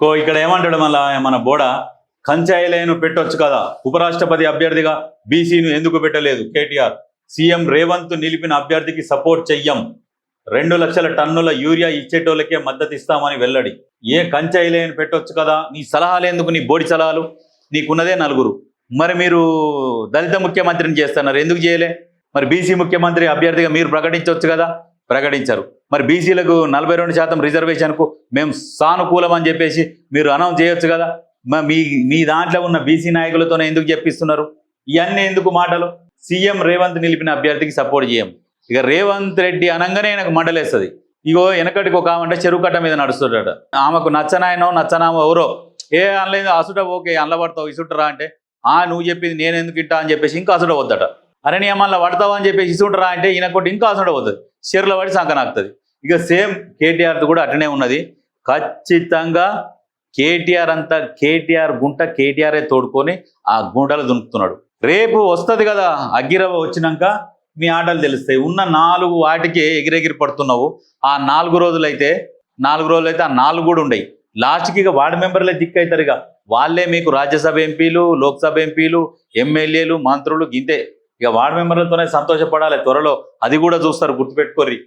కో ఇక్కడ ఏమంటాడు మళ్ళా మన బోడ? కంచాయిలైన పెట్టొచ్చు కదా. ఉపరాష్ట్రపతి అభ్యర్థిగా బీసీను ఎందుకు పెట్టలేదు? కేటీఆర్. సీఎం రేవంత్ నిలిపిన అభ్యర్థికి సపోర్ట్ చెయ్యం. రెండు లక్షల టన్నుల యూరియా ఇచ్చేటోళ్ళకే మద్దతు ఇస్తామని వెల్లడి. ఏ కంచాయిలేని పెట్టొచ్చు కదా. నీ సలహాలు ఎందుకు? నీ బోడి సలహాలు? నీకున్నదే నలుగురు. మరి మీరు దళిత ముఖ్యమంత్రిని చేస్తున్నారు. ఎందుకు చేయలే? మరి బీసీ ముఖ్యమంత్రి అభ్యర్థిగా మీరు ప్రకటించవచ్చు కదా. ప్రకటించారు. మరి బీసీలకు నలభై రెండు శాతం రిజర్వేషన్కు మేము సానుకూలం అని చెప్పేసి మీరు అనౌన్స్ చేయొచ్చు కదా? మీ మీ దాంట్లో ఉన్న బీసీ నాయకులతోనే ఎందుకు చెప్పిస్తున్నారు? ఇవన్నీ ఎందుకు మాటలు? సీఎం రేవంత్ నిలిపిన అభ్యర్థికి సపోర్ట్ చేయం. ఇక రేవంత్ రెడ్డి అనగానే నాకు మండలేస్తుంది. ఇగో వెనకటికి ఒక ఆమె చెరువు కట్ట మీద నడుస్తుంటాడు ఆమెకు నచ్చనాయనో నచ్చనామో ఎవరో? ఏ అనలేదు అసుట ఓకే అనలబడతావు ఇసుటరా అంటే ఆ నువ్వు చెప్పింది నేను ఎందుకు ఇట్టా అని చెప్పేసి ఇంకా అసుట వద్దట అరే నీ పడతావా అని చెప్పేసి ఇసుంటరా అంటే ఈయన కొట్టి ఇంకా అసలు పోతుంది చెరువులో పడి సంకనాకుతుంది. ఇక సేమ్ కేటీఆర్ది కూడా అట్లనే ఉన్నది. ఖచ్చితంగా కేటీఆర్ అంతా కేటీఆర్ గుంట కేటీఆరే తోడుకొని ఆ గుంటలు దునుకుతున్నాడు రేపు వస్తుంది కదా అగ్గిరవ వచ్చినాక మీ ఆటలు తెలుస్తాయి. ఉన్న నాలుగు వాటికి ఎగిరెగిరి పడుతున్నావు. ఆ నాలుగు రోజులైతే నాలుగు రోజులు అయితే ఆ నాలుగు కూడా ఉండయి. లాస్ట్కి ఇక వార్డు మెంబర్లే దిక్కు అవుతారు ఇక. వాళ్ళే మీకు రాజ్యసభ ఎంపీలు లోక్సభ ఎంపీలు ఎమ్మెల్యేలు మంత్రులు గింతే. ఇక వార్డు మెంబర్లతోనే సంతోషపడాలి త్వరలో. అది కూడా చూస్తారు గుర్తుపెట్టుకోర్రి.